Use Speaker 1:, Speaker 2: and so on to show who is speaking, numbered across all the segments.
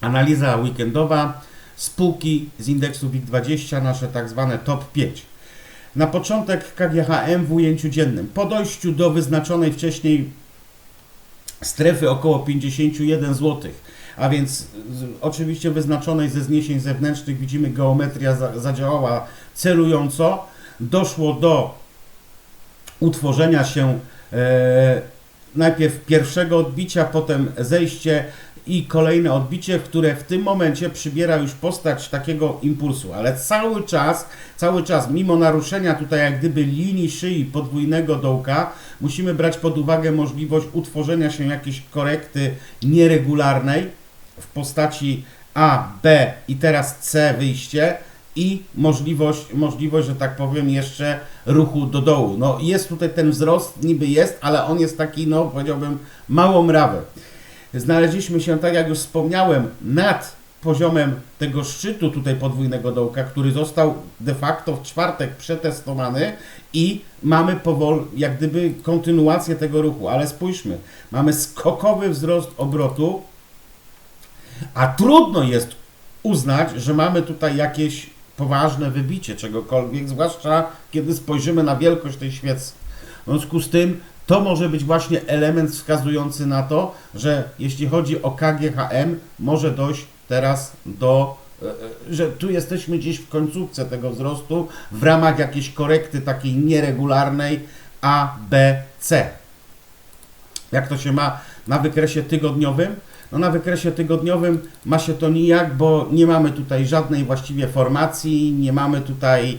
Speaker 1: Analiza weekendowa, spółki z indeksu WIG20, nasze tak zwane top 5. Na początek KGHM w ujęciu dziennym. Po dojściu do wyznaczonej wcześniej strefy około 51 zł, a więc oczywiście wyznaczonej ze zniesień zewnętrznych, widzimy geometria za, zadziałała celująco, doszło do utworzenia się e, najpierw pierwszego odbicia, potem zejście i kolejne odbicie, które w tym momencie przybiera już postać takiego impulsu, ale cały czas, cały czas, mimo naruszenia tutaj jak gdyby linii szyi podwójnego dołka, musimy brać pod uwagę możliwość utworzenia się jakiejś korekty nieregularnej w postaci A, B i teraz C wyjście i możliwość, możliwość, że tak powiem, jeszcze ruchu do dołu. No jest tutaj ten wzrost, niby jest, ale on jest taki, no powiedziałbym, małomrawy. Znaleźliśmy się, tak jak już wspomniałem, nad poziomem tego szczytu tutaj podwójnego dołka, który został de facto w czwartek przetestowany i mamy powoli, jak gdyby kontynuację tego ruchu, ale spójrzmy, mamy skokowy wzrost obrotu, a trudno jest uznać, że mamy tutaj jakieś poważne wybicie czegokolwiek, zwłaszcza kiedy spojrzymy na wielkość tej świecy. W związku z tym to może być właśnie element wskazujący na to, że jeśli chodzi o KGHM, może dojść teraz do, e, e, że tu jesteśmy gdzieś w końcówce tego wzrostu w ramach jakiejś korekty takiej nieregularnej A, B, C. Jak to się ma na wykresie tygodniowym? No na wykresie tygodniowym ma się to nijak, bo nie mamy tutaj żadnej właściwie formacji, nie mamy tutaj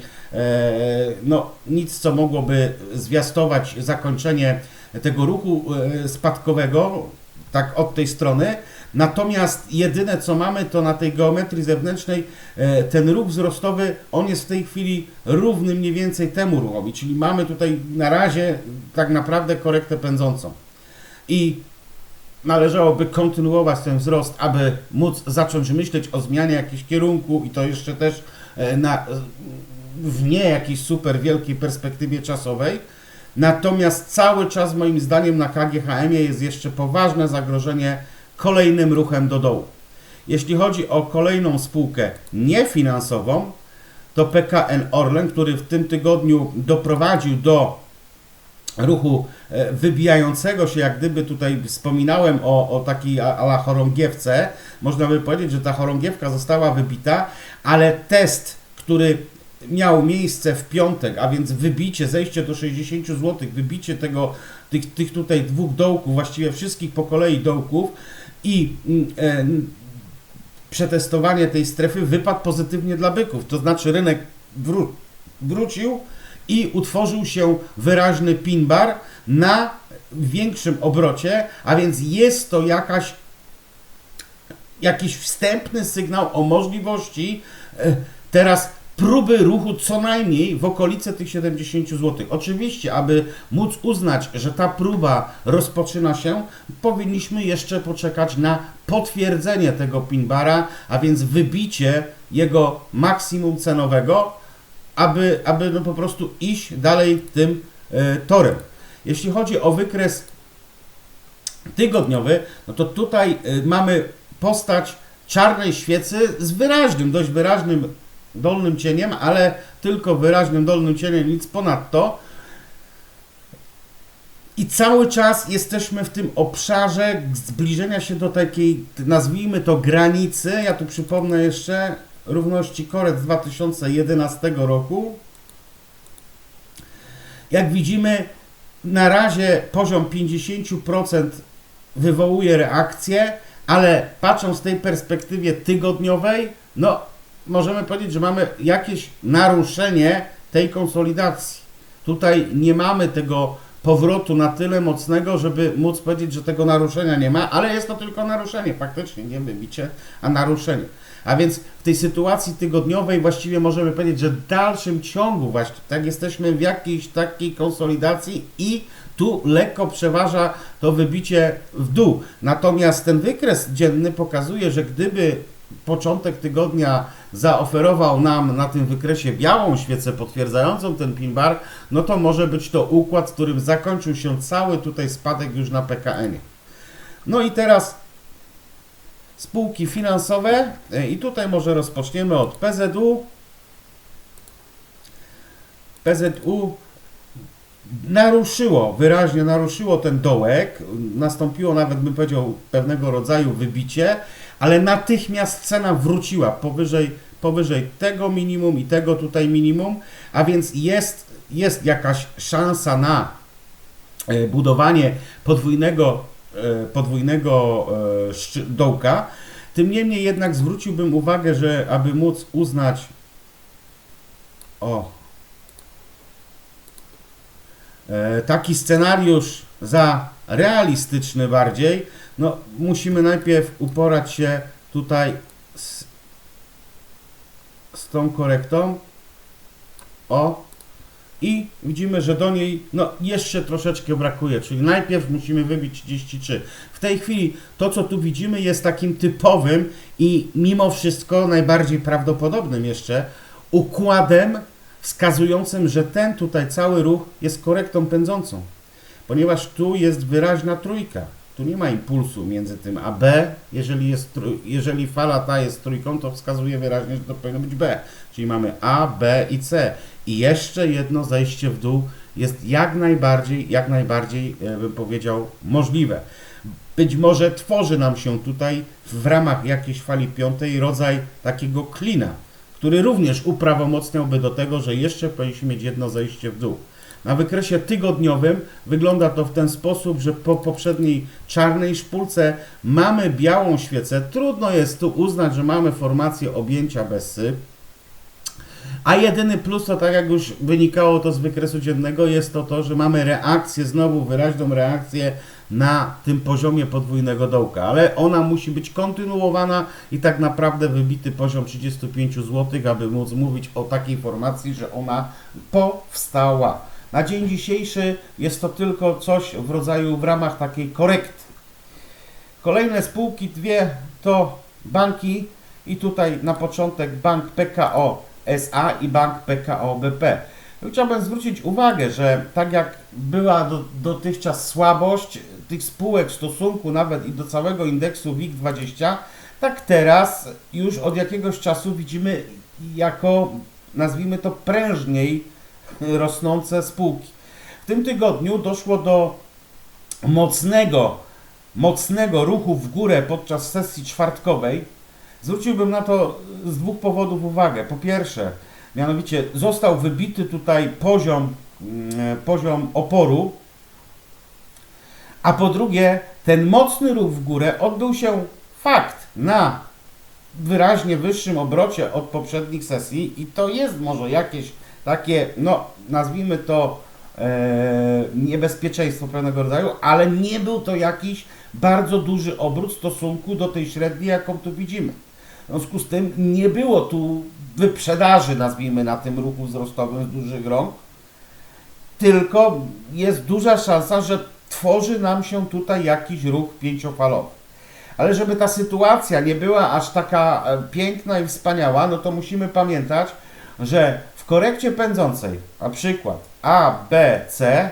Speaker 1: no, nic, co mogłoby zwiastować zakończenie tego ruchu e, spadkowego, tak od tej strony. Natomiast jedyne co mamy to na tej geometrii zewnętrznej e, ten ruch wzrostowy, on jest w tej chwili równy mniej więcej temu ruchowi, czyli mamy tutaj na razie tak naprawdę korektę pędzącą. I należałoby kontynuować ten wzrost, aby móc zacząć myśleć o zmianie jakiegoś kierunku i to jeszcze też e, na, w nie jakiejś super wielkiej perspektywie czasowej. Natomiast cały czas moim zdaniem na KGHM jest jeszcze poważne zagrożenie kolejnym ruchem do dołu. Jeśli chodzi o kolejną spółkę niefinansową, to PKN Orlen, który w tym tygodniu doprowadził do ruchu e, wybijającego się, jak gdyby tutaj wspominałem o, o takiej ala chorągiewce, można by powiedzieć, że ta chorągiewka została wybita, ale test, który miał miejsce w piątek, a więc wybicie, zejście do 60 zł, wybicie tego, tych, tych tutaj dwóch dołków, właściwie wszystkich po kolei dołków i mm, e, przetestowanie tej strefy wypadł pozytywnie dla byków, to znaczy rynek wró- wrócił i utworzył się wyraźny pin bar na większym obrocie, a więc jest to jakaś jakiś wstępny sygnał o możliwości e, teraz próby ruchu co najmniej w okolice tych 70 zł. Oczywiście, aby móc uznać, że ta próba rozpoczyna się, powinniśmy jeszcze poczekać na potwierdzenie tego pinbara, a więc wybicie jego maksimum cenowego, aby, aby no po prostu iść dalej tym e, torem. Jeśli chodzi o wykres tygodniowy, no to tutaj e, mamy postać czarnej świecy z wyraźnym, dość wyraźnym dolnym cieniem, ale tylko wyraźnym dolnym cieniem, nic ponadto. I cały czas jesteśmy w tym obszarze zbliżenia się do takiej, nazwijmy to granicy. Ja tu przypomnę jeszcze równości koret z 2011 roku. Jak widzimy, na razie poziom 50% wywołuje reakcję, ale patrząc z tej perspektywie tygodniowej, no możemy powiedzieć, że mamy jakieś naruszenie tej konsolidacji. Tutaj nie mamy tego powrotu na tyle mocnego, żeby móc powiedzieć, że tego naruszenia nie ma, ale jest to tylko naruszenie, faktycznie, nie wybicie, a naruszenie. A więc w tej sytuacji tygodniowej właściwie możemy powiedzieć, że w dalszym ciągu właśnie tak jesteśmy w jakiejś takiej konsolidacji i tu lekko przeważa to wybicie w dół. Natomiast ten wykres dzienny pokazuje, że gdyby początek tygodnia zaoferował nam na tym wykresie białą świecę potwierdzającą ten pin bar, no to może być to układ, którym zakończył się cały tutaj spadek już na PKN-ie. No i teraz spółki finansowe i tutaj może rozpoczniemy od PZU. PZU naruszyło, wyraźnie naruszyło ten dołek, nastąpiło nawet bym powiedział pewnego rodzaju wybicie, ale natychmiast cena wróciła powyżej, powyżej tego minimum i tego tutaj minimum, a więc jest, jest jakaś szansa na e, budowanie podwójnego, e, podwójnego e, dołka. Tym niemniej jednak zwróciłbym uwagę, że aby móc uznać o taki scenariusz za realistyczny bardziej, no musimy najpierw uporać się tutaj z, z tą korektą. O. I widzimy, że do niej no, jeszcze troszeczkę brakuje, czyli najpierw musimy wybić 33. W tej chwili to, co tu widzimy, jest takim typowym i mimo wszystko najbardziej prawdopodobnym jeszcze układem wskazującym, że ten tutaj cały ruch jest korektą pędzącą, ponieważ tu jest wyraźna trójka. Tu nie ma impulsu między tym a B. Jeżeli, jest, jeżeli fala ta jest trójką, to wskazuje wyraźnie, że to powinno być B. Czyli mamy A, B i C. I jeszcze jedno zejście w dół jest jak najbardziej, jak najbardziej, e, bym powiedział, możliwe. Być może tworzy nam się tutaj w ramach jakiejś fali piątej rodzaj takiego klina, który również uprawomocniałby do tego, że jeszcze powinniśmy mieć jedno zejście w dół. Na wykresie tygodniowym wygląda to w ten sposób, że po poprzedniej czarnej szpulce mamy białą świecę. Trudno jest tu uznać, że mamy formację objęcia bez syp. A jedyny plus to, tak jak już wynikało to z wykresu dziennego, jest to to, że mamy reakcję, znowu wyraźną reakcję na tym poziomie podwójnego dołka, ale ona musi być kontynuowana i tak naprawdę wybity poziom 35 zł, aby móc mówić o takiej formacji, że ona powstała. Na dzień dzisiejszy jest to tylko coś w rodzaju w ramach takiej korekty. Kolejne spółki, dwie to banki i tutaj na początek bank PKO SA i bank PKO BP. Chciałbym zwrócić uwagę, że tak jak była do, dotychczas słabość tych spółek w stosunku nawet i do całego indeksu WIG20, tak teraz już od jakiegoś czasu widzimy jako, nazwijmy to, prężniej rosnące spółki. W tym tygodniu doszło do mocnego, mocnego ruchu w górę podczas sesji czwartkowej. Zwróciłbym na to z dwóch powodów uwagę. Po pierwsze, mianowicie został wybity tutaj poziom, mm, poziom oporu, a po drugie, ten mocny ruch w górę odbył się fakt na wyraźnie wyższym obrocie od poprzednich sesji i to jest może jakieś takie, no nazwijmy to e, niebezpieczeństwo pewnego rodzaju, ale nie był to jakiś bardzo duży obrót w stosunku do tej średniej, jaką tu widzimy. W związku z tym nie było tu wyprzedaży, nazwijmy, na tym ruchu wzrostowym z dużych rąk, tylko jest duża szansa, że tworzy nam się tutaj jakiś ruch pięciofalowy. Ale żeby ta sytuacja nie była aż taka e, piękna i wspaniała, no to musimy pamiętać, że korekcie pędzącej, na przykład A, B, C,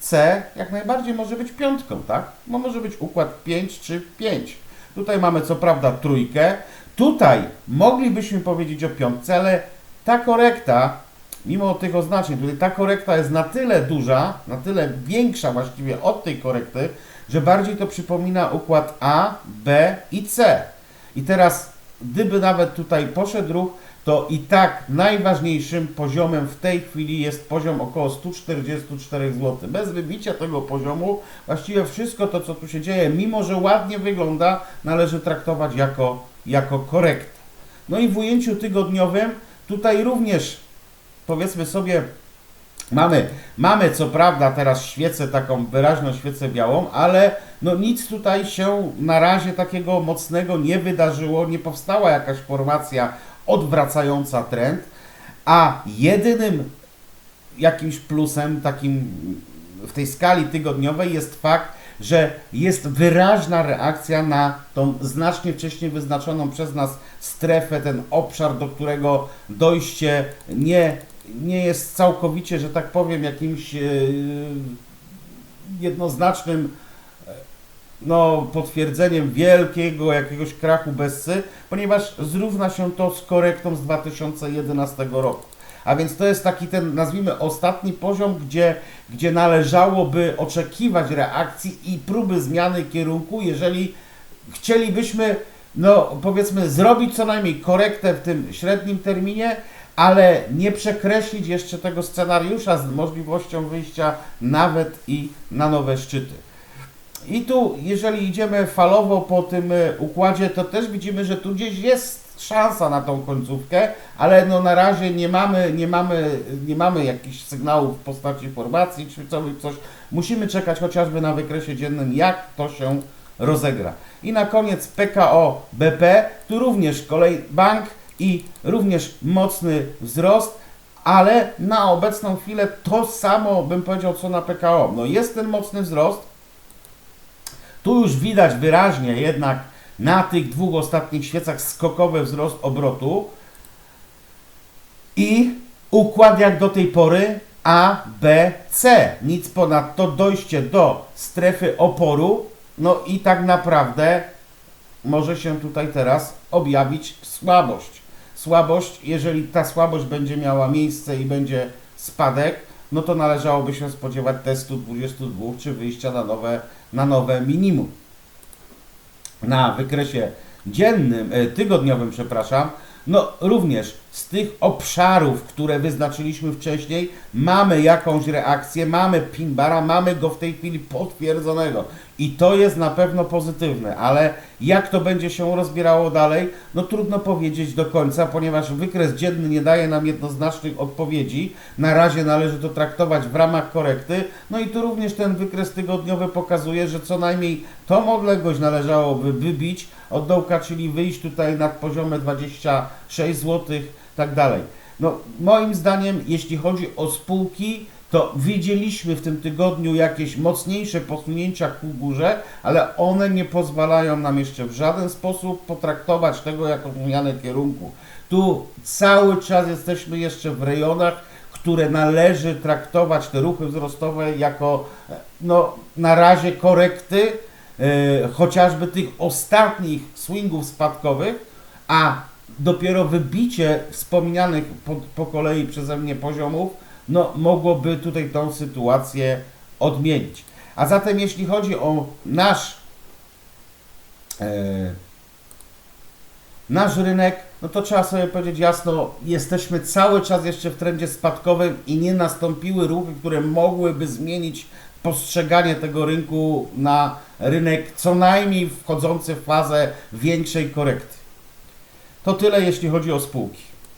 Speaker 1: C jak najbardziej może być piątką, tak? Bo może być układ 5 czy 5. Tutaj mamy co prawda trójkę. Tutaj moglibyśmy powiedzieć o piątce, ale ta korekta, mimo tych oznaczeń, tutaj ta korekta jest na tyle duża, na tyle większa właściwie od tej korekty, że bardziej to przypomina układ A, B i C. I teraz, gdyby nawet tutaj poszedł ruch, to i tak najważniejszym poziomem w tej chwili jest poziom około 144 zł. Bez wybicia tego poziomu właściwie wszystko to, co tu się dzieje, mimo że ładnie wygląda, należy traktować jako, jako korektę. No i w ujęciu tygodniowym tutaj również powiedzmy sobie Mamy, mamy co prawda teraz świecę, taką wyraźną świecę białą, ale no nic tutaj się na razie takiego mocnego nie wydarzyło, nie powstała jakaś formacja odwracająca trend, a jedynym jakimś plusem takim w tej skali tygodniowej jest fakt, że jest wyraźna reakcja na tą znacznie wcześniej wyznaczoną przez nas strefę, ten obszar, do którego dojście nie, nie jest całkowicie, że tak powiem, jakimś e, jednoznacznym no, potwierdzeniem wielkiego jakiegoś krachu Bessy, ponieważ zrówna się to z korektą z 2011 roku. A więc to jest taki ten, nazwijmy, ostatni poziom, gdzie, gdzie należałoby oczekiwać reakcji i próby zmiany kierunku, jeżeli chcielibyśmy, no powiedzmy, zrobić co najmniej korektę w tym średnim terminie, ale nie przekreślić jeszcze tego scenariusza z możliwością wyjścia nawet i na nowe szczyty. I tu, jeżeli idziemy falowo po tym e, układzie, to też widzimy, że tu gdzieś jest szansa na tą końcówkę, ale no na razie nie mamy, nie mamy, nie mamy jakichś sygnałów w postaci formacji szwicowych, coś. Musimy czekać chociażby na wykresie dziennym, jak to się rozegra. I na koniec PKO BP, tu również kolej bank i również mocny wzrost, ale na obecną chwilę to samo bym powiedział co na PKO. No jest ten mocny wzrost, tu już widać wyraźnie jednak na tych dwóch ostatnich świecach skokowy wzrost obrotu i układ jak do tej pory A, B, C. Nic ponad to dojście do strefy oporu. No i tak naprawdę może się tutaj teraz objawić słabość. Słabość, jeżeli ta słabość będzie miała miejsce i będzie spadek, no to należałoby się spodziewać testu 22 czy wyjścia na nowe, na nowe minimum. Na wykresie dziennym, e, tygodniowym, przepraszam, no również z tych obszarów, które wyznaczyliśmy wcześniej, mamy jakąś reakcję, mamy pinbara, mamy go w tej chwili potwierdzonego i to jest na pewno pozytywne, ale jak to będzie się rozbierało dalej, no trudno powiedzieć do końca, ponieważ wykres dzienny nie daje nam jednoznacznych odpowiedzi. Na razie należy to traktować w ramach korekty. No i tu również ten wykres tygodniowy pokazuje, że co najmniej tą odległość należałoby wybić od dołka, czyli wyjść tutaj nad poziomy 26 zł, tak dalej. No, moim zdaniem, jeśli chodzi o spółki, to widzieliśmy w tym tygodniu jakieś mocniejsze posunięcia ku górze, ale one nie pozwalają nam jeszcze w żaden sposób potraktować tego jako zmianę kierunku. Tu cały czas jesteśmy jeszcze w rejonach, które należy traktować te ruchy wzrostowe jako no, na razie korekty, e, chociażby tych ostatnich swingów spadkowych, a dopiero wybicie wspomnianych po, po kolei przeze mnie poziomów no, mogłoby tutaj tą sytuację odmienić. A zatem jeśli chodzi o nasz e, nasz rynek, no to trzeba sobie powiedzieć jasno, jesteśmy cały czas jeszcze w trendzie spadkowym i nie nastąpiły ruchy, które mogłyby zmienić postrzeganie tego rynku na rynek co najmniej wchodzący w fazę większej korekty. To tyle jeśli chodzi o spółki.